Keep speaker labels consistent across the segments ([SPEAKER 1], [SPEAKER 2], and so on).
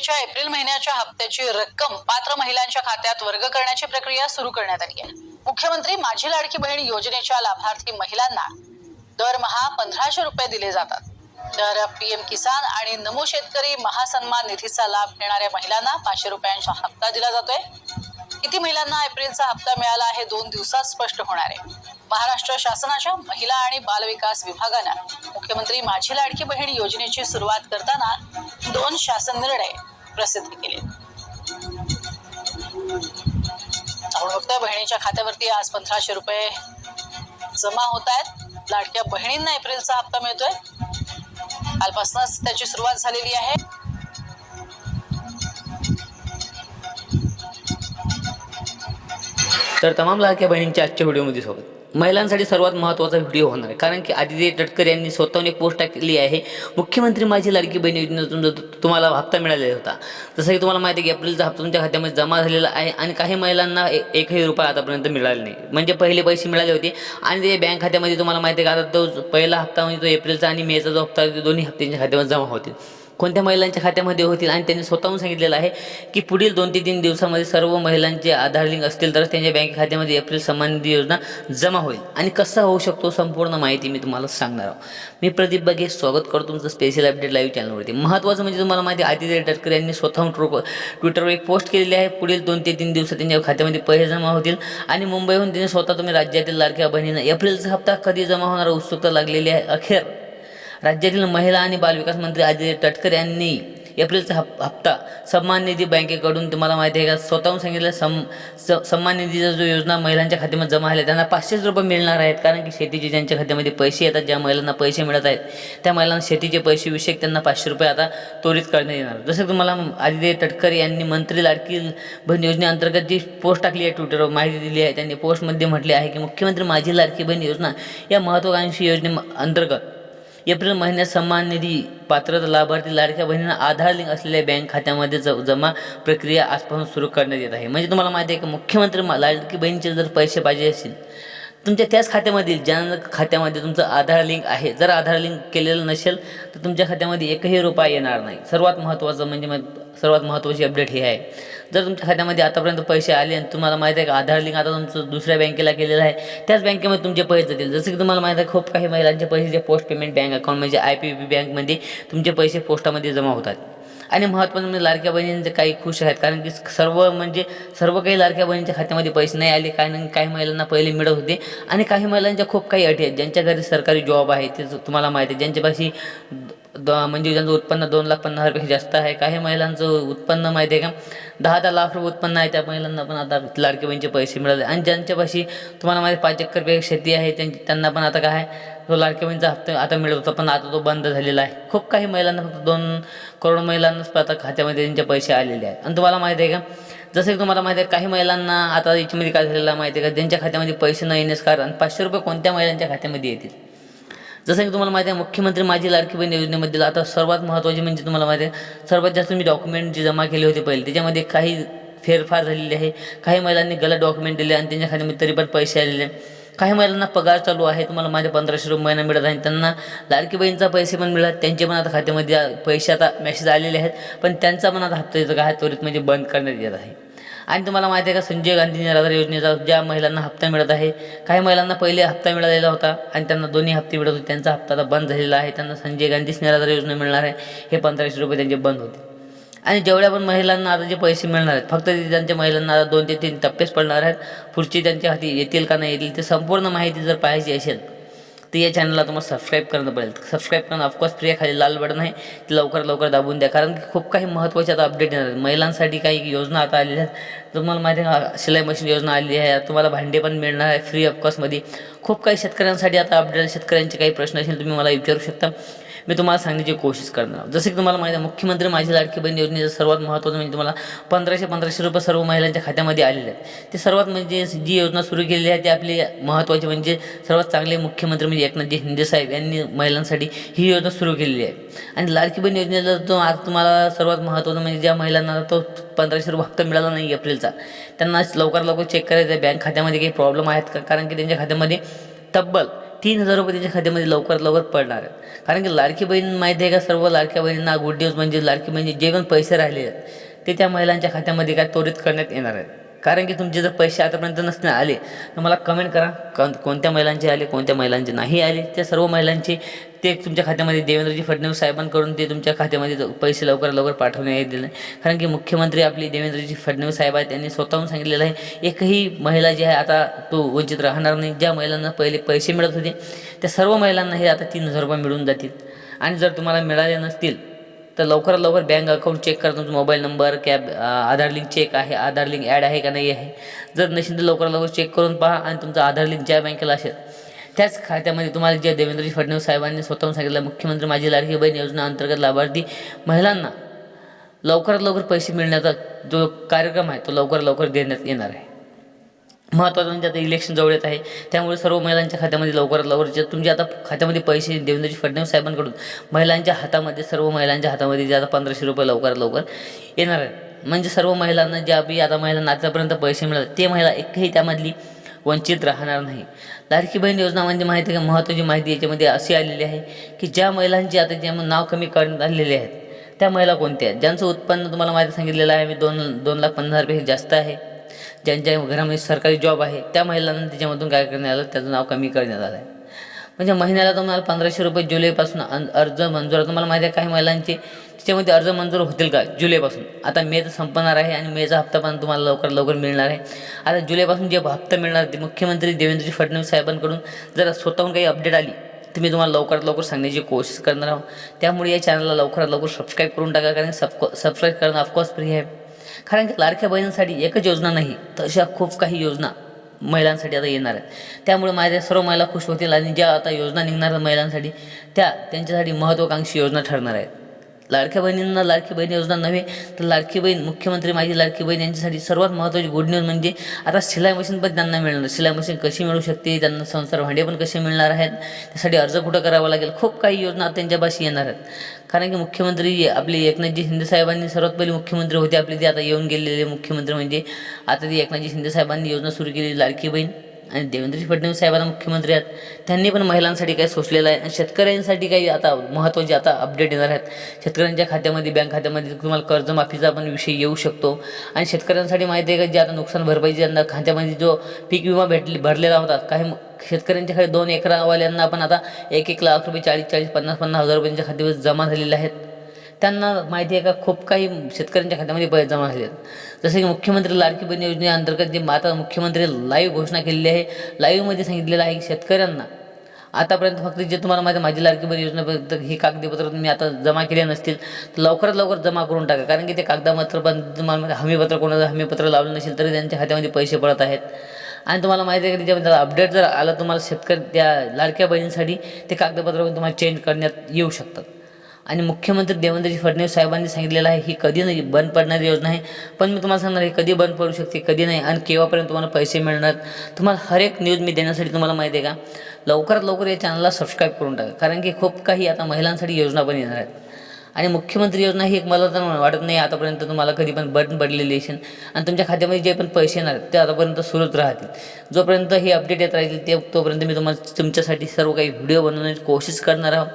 [SPEAKER 1] योजनेच्या एप्रिल महिन्याच्या हप्त्याची रक्कम पात्र महिलांच्या खात्यात वर्ग करण्याची प्रक्रिया सुरू करण्यात आली आहे. मुख्यमंत्री माझी लाडकी बहीण योजनेच्या लाभार्थी महिलांना दरमहा पंधराशे रुपये दिले जातात. तर पीएम किसान आणि नमो शेतकरी महासन्मान निधीचा लाभ घेणाऱ्या महिलांना पाचशे रुपयांचा हप्ता दिला जातोय. किती महिलांना एप्रिलचा हप्ता मिळाला आहे दोन दिवसात स्पष्ट होणार आहे. महाराष्ट्र शासनाच्या महिला आणि बालविकास विभागानं मुख्यमंत्री माझी लाडकी बहीण योजनेची सुरुवात करताना दोन शासन निर्णय प्रसिद्ध केले. आपण बघतोय बहिणीच्या खात्यावरती आज पंधराशे रुपये जमा होत आहेत. लाडक्या बहिणींना एप्रिलचा हप्ता मिळतोय. कालपासूनच त्याची सुरुवात झालेली आहे.
[SPEAKER 2] तर तमाम लाडक्या बहिणींच्या आजच्या व्हिडिओमध्ये सोबत महिलांसाठी सर्वात महत्त्वाचा व्हिडिओ होणार आहे. कारण की आदित्य तटकर यांनी स्वतःहून एक पोस्ट टाकली आहे. मुख्यमंत्री माझी लाडकी बहीण योजनेतून तुम्हाला हप्ता मिळालेला होता. जसं की तुम्हाला माहिती आहे की एप्रिलचा हप्ता तुमच्या खात्यामध्ये जमा झालेला आहे आणि काही महिलांना एकही रुपया आतापर्यंत मिळाले नाही. म्हणजे पहिले पैसे मिळाले होते आणि ते बँक खात्यामध्ये तुम्हाला माहिती आहे का आता तो पहिला हप्ता म्हणजे तो एप्रिलचा आणि मेचा जो हप्ता तो दोन्ही हप्त्यांच्या खात्यामध्ये जमा होतील कोणत्या महिलांच्या खात्यामध्ये होतील? आणि त्यांनी स्वतःहून सांगितलेलं आहे की पुढील दोन ते तीन दिवसामध्ये सर्व महिलांचे आधार लिंक असतील तरच त्यांच्या बँक खात्यामध्ये एप्रिल सन्मान निधी योजना जमा होईल. आणि कसा होऊ शकतो संपूर्ण माहिती मी तुम्हाला सांगणार आहोत मी प्रदीप बघे स्वागत करतो तुमचं स्पेशल अपडेट लाईव्ह चॅनलवरती महत्त्वाचं म्हणजे तुम्हाला माहिती आदित्य तटकर यांनी स्वतःहून ट्रो ट्विटरवर एक पोस्ट केलेली आहे पुढील दोन ते तीन दिवसात त्यांच्या खात्यामध्ये पैसे जमा होतील. आणि मुंबईहून त्यांनी स्वतः तुम्ही राज्यातील लाडक्या बहिणींना एप्रिलचा हप्ता कधी जमा होणार उत्सुकता लागलेली आहे अखेर. राज्यातील महिला आणि बालविकास मंत्री आदित्य तटकर यांनी एप्रिलचा हप हप्ता सन्मान निधी बँकेकडून तुम्हाला माहिती आहे का स्वतःहून सांगितलं सम स सन्मान निधीचा जो योजना महिलांच्या खात्यामध्ये जमा झाल्या त्यांना पाचशेच रुपये मिळणार आहेत. कारण की शेतीचे ज्यांच्या खात्यामध्ये पैसे येतात ज्या महिलांना पैसे मिळत आहेत त्या महिलांना शेतीचे पैसे विषयक त्यांना पाचशे रुपये आता त्वरित करण्यात येणार. जसं तुम्हाला आदित्य तटकर यांनी मंत्री लाडकी बहीण योजनेअंतर्गत जी पोस्ट टाकली आहे ट्विटरवर माहिती दिली आहे त्यांनी पोस्टमध्ये म्हटले आहे की मुख्यमंत्री माझी लाडकी बहीण योजना या महत्त्वाकांक्षी योजने अंतर्गत एप्रिल महिन्यात सन्मान निधी पात्रता लाभार्थी लाडक्या बहिणींना आधार लिंक असलेल्या बँक खात्यामध्ये ज जमा प्रक्रिया आजपासून सुरू करण्यात येत आहे. म्हणजे तुम्हाला माहिती आहे की मुख्यमंत्री मा- लाडकी बहिणीचे जर पैसे पाहिजे असतील तुमच्या त्याच खात्यामधील ज्या खात्यामध्ये तुमचं आधार लिंक आहे जर आधार लिंक केलेलं नसेल तर तुमच्या खात्यामध्ये एकही रुपया येणार नाही. सर्वात महत्त्वाचं म्हणजे मग सर्वात महत्त्वाची अपडेट ही आहे. जर तुमच्या खात्यामध्ये आतापर्यंत पैसे आले आणि तुम्हाला माहिती आहे का आधार लिंक आता तुमचं दुसऱ्या बँकेला केलेलं आहे त्याच बँकेमध्ये तुमचे पैसे जातील. जसं की तुम्हाला माहिती आहे खूप काही महिलांचे पैसे जे पोस्ट पेमेंट बँक अकाउंट म्हणजे आय पी बी बँकमध्ये तुमचे पैसे पोस्टामध्ये जमा होतात. आणि महत्त्वाचं म्हणजे लाडक्या बहिणींचे काही खुश आहेत. कारण की सर्व म्हणजे सर्व काही लाडक्या बहिणींच्या खात्यामध्ये पैसे नाही आले. काही काही महिलांना पहिले मिळत होते. आणि काही महिलांच्या खूप काही अटी आहेत. ज्यांच्या घरी सरकारी जॉब आहे ते तुम्हाला माहिती आहे. ज्यांच्यापाशी द म्हणजे ज्यांचं उत्पन्न दोन लाख पन्नास हजारपेक्षा जास्त आहे. काही महिलांचं उत्पन्न माहिती आहे का? दहा दहा लाख रुपये उत्पन्न आहे. त्या महिलांना पण आता लाडके बहिणीचे पैसे मिळाले. आणि ज्यांच्यापाशी तुम्हाला माहिती पाच एकरपेक्षा शेती आहे. त्यांची त्यांना पण आता काय आहे, तो लाडक्या बहिणीचा हप्ता आता मिळत होता पण आता तो बंद झालेला आहे. खूप काही महिलांना फक्त दोन करोड महिलांनाच आता खात्यामध्ये त्यांचे पैसे आलेले आहेत. आणि तुम्हाला माहिती आहे का? जसं की तुम्हाला माहिती आहे काही महिलांना आता याच्यामध्ये काय झालेलं आहे माहिती आहे का? ज्यांच्या खात्यामध्ये पैसे न येण्यास कारण पाचशे रुपये कोणत्या महिलांच्या खात्यामध्ये येतील? जसं की तुम्हाला माहिती आहे मुख्यमंत्री माझी लाडकी बहीण योजनेमध्ये आता सर्वात महत्त्वाचे म्हणजे तुम्हाला माहिती आहे सर्वात जास्त मी डॉक्युमेंट जे जमा केले होते पहिले त्याच्यामध्ये काही फेरफार झालेले आहे. काही महिलांनी गलत डॉक्युमेंट दिले आणि त्यांच्या खात्यामध्ये तरी पण पैसे आलेले. काही महिलांना पगार चालू आहे तुम्हाला माझ्या पंधराशे रुपये महिना मिळत आहे त्यांना लाडकी पैसे पण मिळत त्यांचे पण आता खात्यामध्ये पैसे आता मेसेज आलेले आहेत पण त्यांचा पण आता हप्ता येतो काय त्वरित म्हणजे बंद करण्यात येत आहे. आणि तुम्हाला माहिती आहे का संजय गांधी निराधार योजनेचा ज्या महिलांना हप्ता मिळत आहे काही महिलांना पहिले हप्ता मिळालेला होता आणि त्यांना दोन्ही हप्ते मिळत होते त्यांचा हप्ता आता बंद झालेला आहे त्यांना संजय गांधीच निराधार योजना मिळणार आहे हे पंधराशे रुपये त्यांचे बंद होते. आणि जेवढ्या पण महिलांना आता जे पैसे मिळणार आहेत फक्त ते त्यांच्या महिलांना आता दोन ते तीन टप्पेच पडणार आहेत पुढची त्यांच्या हाती येतील का नाही येतील ते संपूर्ण माहिती जर पाहायची असेल तर या चॅनलला तुम्हाला सबस्क्राईब करणं पडेल. सबस्क्राईब करणं ऑफकोर्स फ्री खाली लाल बटन आहे ते लवकर लवकर दाबून द्या कारण की खूप काही महत्त्वाचे आता अपडेट येणार आहेत. महिलांसाठी काही योजना आता आलेल्या आहेत. तुम्हाला माहिती आहे शिलाई मशीन योजना आलेली आहे तुम्हाला भांडे पण मिळणार आहे फ्री ऑफकोर्समध्ये खूप काही शेतकऱ्यांसाठी आता अपडेट शेतकऱ्यांचे काही प्रश्न असेल तुम्ही मला विचारू शकता. मी तुम्हाला सांगण्याची कोशिश करणार जसं की तुम्हाला माहिती आहे मुख्यमंत्री माझी लाडकी बहीण योजनेचं सर्वात महत्त्वाचं म्हणजे तुम्हाला पंधराशे पंधराशे रुपये सर्व महिलांच्या खात्यामध्ये आलेले आहेत. ते सर्वात म्हणजे जी योजना सुरू केलेली आहे ती आपली महत्त्वाची म्हणजे सर्वात चांगले मुख्यमंत्री म्हणजे एकनाथजी शिंदे साहेब यांनी महिलांसाठी ही योजना सुरू केलेली आहे. आणि लाडकी बहीण योजनेचा तो आज तुम्हाला सर्वात महत्त्वाचं म्हणजे ज्या महिलांना तो पंधराशे रुपये हप्ता मिळाला नाही एप्रिलचा त्यांना लवकर लवकर चेक करायचं आहे. बँक खात्यामध्ये काही प्रॉब्लेम आहेत का? कारण की त्यांच्या खात्यामध्ये तब्बल तीन हजार रुपये त्यांच्या खात्यामध्ये लवकरात लवकर पडणार आहेत. कारण की लाडकी बहीण माहिती आहे का? सर्व लाडक्या बहिणींना गुड न्यूज म्हणजे लाडकी बहिणी जे पण पैसे राहिले आहेत ते त्या महिलांच्या खात्यामध्ये काय त्वरित करण्यात येणार आहेत. कारण की तुमचे जर पैसे आतापर्यंत नसणे आले तर मला कमेंट करा. कोण कोणत्या महिलांचे आले कोणत्या महिलांचे नाही आले. त्या सर्व महिलांचे ते तुमच्या खात्यामध्ये देवेंद्रजी फडणवीस साहेबांकडून ते तुमच्या खात्यामध्ये पैसे लवकर लवकर पाठवण्यात दिले कारण की मुख्यमंत्री आपली देवेंद्रजी फडणवीस साहेब आहेत त्यांनी स्वतःहून सांगितलेलं आहे एकही महिला जी आहे आता तो वंचित राहणार नाही. ज्या महिलांना पहिले पैसे मिळत होते त्या सर्व महिलांना हे आता तीन हजार रुपये मिळून जातील. आणि जर तुम्हाला मिळाले नसतील तर लवकरात लवकर बँक अकाउंट चेक करा तुमचा मोबाईल नंबर कॅब आधार लिंक चेक आहे आधार लिंक ॲड आहे का नाही आहे. जर नसेल तर लवकरात लवकर चेक करून पहा आणि तुमचा आधार लिंक ज्या बँकेला असेल त्याच खात्यामध्ये तुम्हाला जे देवेंद्रजी फडणवीस साहेबांनी स्वतःहून सांगितलं मुख्यमंत्री माझी लाडकी बहीण योजना अंतर्गत लाभार्थी महिलांना लवकरात लवकर पैसे मिळण्याचा जो कार्यक्रम आहे तो लवकरात लवकर देण्यात येणार आहे. महत्त्वाचं म्हणजे आता इलेक्शन जवळ येत आहे. त्यामुळे सर्व महिलांच्या खात्यामध्ये लवकरात लवकर जे तुमचे आता खात्यामध्ये पैसे देवेंद्रजी फडणवीस साहेबांकडून महिलांच्या हातामध्ये सर्व महिलांच्या हातामध्ये जे आता पंधराशे रुपये लवकरात लवकर येणार आहेत. म्हणजे सर्व महिलांना ज्या बी आता महिलांना आतापर्यंत पैसे मिळतात ते महिला एकही त्यामधली वंचित राहणार नाही. लाडकी बहीण योजना म्हणजे माहिती का? महत्त्वाची माहिती याच्यामध्ये अशी आलेली आहे की ज्या महिलांची आता जे नाव कमी करण्यात आलेले आहेत त्या महिला कोणत्या आहेत? ज्यांचं उत्पन्न तुम्हाला माहिती सांगितलेलं आहे मी दोन दोन लाख पन्नास हजारपेक्षा जास्त आहे. ज्यांच्या घरामध्ये सरकारी जॉब आहे त्या महिलांना त्याच्यामधून काय करण्यात आलं? त्याचं नाव कमी करण्यात आलं आहे म्हणजे महिन्याला तुम्हाला पंधराशे रुपये जुलैपासून अर्ज मंजूर आहे. तुम्हाला माहिती आहे काही महिलांचे त्याच्यामध्ये अर्ज मंजूर होतील का? जुलैपासून. आता मे तर संपणार आहे आणि मेचा हप्ता पण तुम्हाला लवकर लवकर मिळणार आहे. आता जुलैपासून जे हप्ता मिळणार ते मुख्यमंत्री देवेंद्रजी फडणवीस साहेबांकडून जर स्वतःहून काही अपडेट आली तर मी तुम्हाला लवकरात लवकर सांगण्याची कोशिश करणार आहोत. त्यामुळे या चॅनलला लवकरात लवकर सबस्क्राईब करून टाका कारण सबको सबस्क्राईब करणं ऑफकोर्स फ्री आहे. कारण की लाडक्या बहिणींसाठी एकच योजना नाही तर अशा खूप काही योजना महिलांसाठी आता येणार आहेत. त्यामुळे माझ्या सर्व महिला खुश होतील आणि ज्या आता योजना निघणार आहेत महिलांसाठी त्या त्यांच्यासाठी महत्त्वाकांक्षी योजना ठरणार आहेत. लाडक्या बहिणींना लाडकी बहीण योजना नव्हे तर लाडकी बहीण मुख्यमंत्री माझी लाडकी बहीण यांच्यासाठी सर्वात महत्त्वाची गुड न्यूज म्हणजे आता शिलाई मशीन पण त्यांना मिळणार शिलाई मशीन कशी मिळू शकते त्यांना संसार भांडे पण कसे मिळणार आहेत त्यासाठी अर्ज कुठं करावा लागेल खूप काही योजना त्यांच्यापाशी येणार आहेत. कारण की मुख्यमंत्री आपले एकनाथजी शिंदे साहेबांनी सर्वात पहिले मुख्यमंत्री होते. आपले ते आता येऊन गेलेले मुख्यमंत्री म्हणजे आता ते एकनाथजी शिंदे साहेबांनी योजना सुरू केली लाडकी बहीण आणि देवेंद्र फडणवीस साहेबांना मुख्यमंत्री आहेत. त्यांनी पण महिलांसाठी काही सोचलेलं आहे आणि शेतकऱ्यांसाठी काही आता महत्त्वाचे आता अपडेट येणार आहेत. शेतकऱ्यांच्या खात्यामध्ये बँक खात्यामध्ये तुम्हाला कर्जमाफीचा पण विषय येऊ शकतो. आणि शेतकऱ्यांसाठी माहिती आहे का जे आता नुकसान भरपाईची त्यांना खात्यामध्ये जो पीक विमा भेटले भरलेला होता काही शेतकऱ्यांच्या खाली दोन एकरावाल्यांना पण आता एक एक लाख रुपये चाळीस चाळीस पन्नास पन्नास हजार रुपयांच्या खात्यावर जमा झालेले आहेत. त्यांना माहिती आहे का खूप काही शेतकऱ्यांच्या खात्यामध्ये पैसे जमा झाले आहेत. जसं की मुख्यमंत्री लाडकी बहीण योजनेअंतर्गत जे आता मुख्यमंत्री लाईव्ह घोषणा केलेली आहे लाईव्हमध्ये सांगितलेलं आहे की शेतकऱ्यांना आतापर्यंत फक्त जे तुम्हाला माहिती माझी लाडकी बहीण योजनेपर्यंत ही कागदपत्र तुम्ही आता जमा केले नसतील तर लवकरात लवकर जमा करून टाका. कारण की ते कागदपत्र पण तुम्हाला हमीपत्र कोणाचं हमीपत्र लावलं नसेल तरी त्यांच्या खात्यामध्ये पैसे पडत आहेत. आणि तुम्हाला माहिती आहे की त्याच्याबद्दल अपडेट जर आलं तुम्हाला शेतकरी त्या लाडक्या बहिणींसाठी ते कागदपत्र पण तुम्हाला चेंज करण्यात येऊ शकतात. आणि मुख्यमंत्री देवेंद्रजी फडणवीस साहेबांनी सांगितलेलं आहे ही कधी नाही बंद पडणारी योजना आहे. पण मी तुम्हाला सांगणार हे कधी बंद पडू शकते कधी नाही आणि केव्हापर्यंत तुम्हाला पैसे मिळणार तुम्हाला हर एक न्यूज मी देण्यासाठी तुम्हाला माहिती आहे का लवकरात लवकर या चॅनलला सबस्क्राईब करून टाका. कारण की खूप काही आता महिलांसाठी योजना पण येणार आहेत. आणि मुख्यमंत्री योजना ही एक मला तर वाटत नाही आतापर्यंत तुम्हाला कधी पण बटन पडलेली असेल. आणि तुमच्या खात्यामध्ये जे पण पैसे येणार ते आतापर्यंत सुरूच राहतील. जोपर्यंत हे अपडेट येत राहतील ते तोपर्यंत मी तुम्हाला तुमच्यासाठी सर्व काही व्हिडिओ बनवण्याची कोशिश करणार आहोत.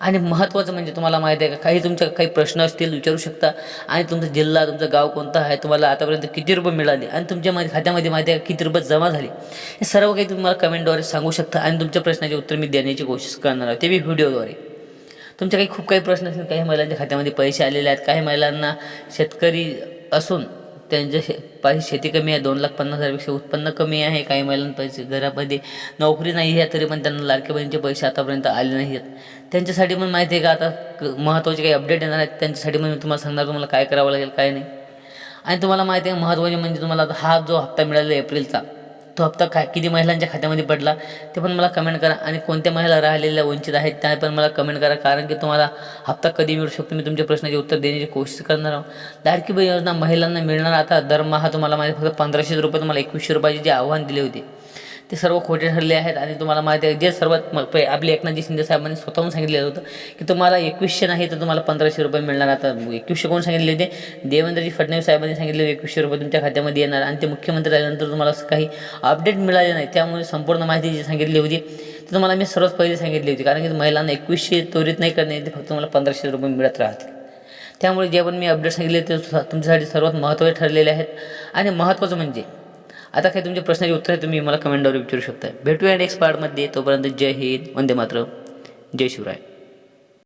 [SPEAKER 2] आणि महत्त्वाचं म्हणजे तुम्हाला माहिती आहे का काही तुमच्या काही प्रश्न असतील विचारू शकता. आणि तुमचा जिल्हा तुमचं गाव कोणता आहे तुम्हाला आतापर्यंत किती रुपये मिळाले? आणि तुमच्या मा खात्यामध्ये माहिती आहे का किती रुपये जमा झाले? हे सर्व काही तुम्हाला कमेंटद्वारे सांगू शकता आणि तुमच्या प्रश्नाचे उत्तर मी देण्याची कोशिश करणार आहे ते मी व्हिडिओद्वारे तुमचे काही खूप काही प्रश्न असतील. काही महिलांच्या खात्यामध्ये पैसे आलेले आहेत. काही महिलांना शेतकरी असून त्यांच्या शे पाहिजे शेती कमी आहे. दोन लाख पन्नास हजारपेक्षा उत्पन्न कमी आहे. काही महिलांना पैसे घरामध्ये नोकरी नाही आहे तरी पण त्यांना लाडके बहिणीचे पैसे आतापर्यंत आले नाही आहेत. त्यांच्यासाठी पण माहिती आहे का? आता महत्त्वाचे काही अपडेट येणार आहेत. त्यांच्यासाठी पण मी तुम्हाला सांगणार तुम्हाला काय करावं लागेल काय नाही. आणि तुम्हाला माहिती आहे महत्त्वाचे म्हणजे तुम्हाला आता हा जो हप्ता मिळाला एप्रिलचा तो हप्ता काय किती महिलांच्या खात्यामध्ये पडला ते पण मला कमेंट करा. आणि कोणत्या महिला राहिलेल्या वंचित आहेत त्या पण मला कमेंट करा. कारण की तुम्हाला हप्ता कधी मिळू शकतो मी तुमच्या प्रश्नाचे उत्तर देण्याची कोशिश करणार आहोत लाडकी बहीण योजना महिलांना मिळणार. आता दरमहा तुम्हाला माझे फक्त पंधराशे रुपये तुम्हाला एकवीसशे रुपयाचे जे आव्हान दिले होते. ते सर्व खोटे ठरले आहेत आणि तुम्हाला माहिती आहे जे सर्वात पै- आपले एकनाथजी शिंदे साहेबांनी स्वतःहून सांगितलेलं होतं की तुम्हाला एकवीसशे नाही तर तुम्हाला पंधराशे रुपये मिळणार. आता एकवीसशे कोण सांगितले होते? देवेंद्रजी फडणवीस साहेबांनी सांगितले एकवीसशे रुपये तुमच्या खात्यामध्ये येणार आणि ते मुख्यमंत्री झाल्यानंतर तुम्हाला काही अपडेट मिळाले नाही. त्यामुळे संपूर्ण माहिती जी सांगितली होती ती तुम्हाला मी सर्वात पहिले सांगितली होती. कारण की महिलांना एकवीसशे त्वरित नाही करणे ते फक्त मला पंधराशे रुपये मिळत राहतील. त्यामुळे जे पण मी अपडेट सांगितले ते तुमच्यासाठी सर्वात महत्त्वाचे ठरलेले आहेत. आणि महत्त्वाचं म्हणजे आता काही तुमच्या प्रश्नाची उत्तर आहे तुम्ही मला कमेंटवर विचारू शकता भेटूया नेक्स्ट पार्टमध्ये तोपर्यंत जय हिंद वंदे मात्र जय शिवराय.